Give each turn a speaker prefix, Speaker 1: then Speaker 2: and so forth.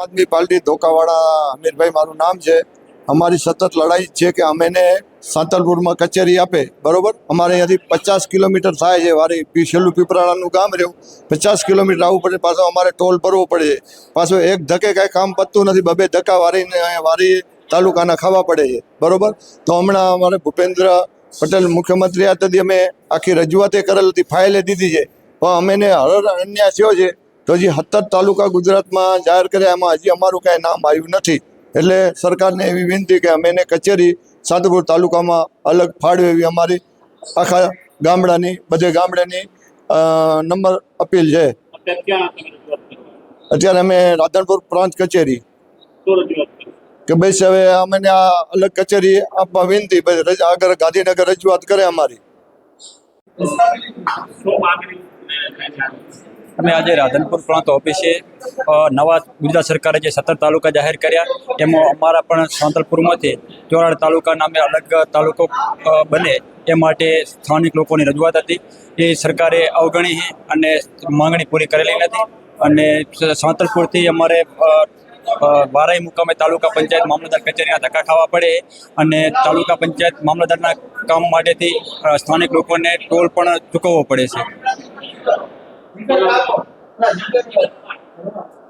Speaker 1: આદમી party ધોકાવાળા Hamirbhai મારું નામ છે. અમારી સતત લડાઈ છે કે અમેને સાંતલપુરમાં કચેરી આપે, બરોબર? અમારે અહીંયાથી પચાસ કિલોમીટર થાય છે. વારી છેલ્લું પીપરાળાનું ગામ રહ્યું. પચાસ કિલોમીટર આવવું પડે, પાછો અમારે ટોલ ભરવો પડે. પાછો એક ધકે કાંઈ કામ પતતું નથી, બબે ધક્કા વારીને વારી તાલુકાના ખાવા પડે છે. બરોબર? તો હમણાં અમારે ભૂપેન્દ્ર પટેલ મુખ્યમંત્રી તેથી અમે આખી રજૂઆતે કરેલ હતી, ફાઇલે દીધી છે. પણ અમેને હર અન્યાય થયો છે. તો હજી સત્તર તાલુકા ગુજરાતમાં જાહેર કર્યા એમાં હજી અમારું કાંઈ નામ આવ્યું નથી. એટલે સરકારને એવી વિનંતી કે અમે એને કચેરી સાધુપુર તાલુકામાં અલગ ફાળવે એવી અમારી આખા ગામડાની બધે ગામડાની નંબર અપીલ છે.
Speaker 2: અત્યારે
Speaker 1: અમે રાધનપુર પ્રાંત કચેરી. કે બસ હવે અમને આ અલગ કચેરી આપવા વિનંતી આગળ ગાંધીનગર રજૂઆત કરે અમારી?
Speaker 3: અમે આજે રાધનપુર પ્રાંત ઓફિસે નવા ગુજરાત સરકારે જે સત્તર તાલુકા જાહેર કર્યા, એમાં અમારા પણ સાંતલપુરમાંથી ચોરાડ તાલુકા નામે અલગ તાલુકો બને એ માટે સ્થાનિક લોકોની રજૂઆત હતી. એ સરકારે અવગણી અને માંગણી પૂરી કરેલી નથી અને સાંતલપુરથી અમારે બારાઈ મુકામે તાલુકા પંચાયત મામલતદાર કચેરીના ધક્કા ખાવા પડે અને તાલુકા પંચાયત મામલતદારના કામ માટેથી સ્થાનિક લોકોને ટોલ પણ ચૂકવવો પડે છે. 你看他，那你看他。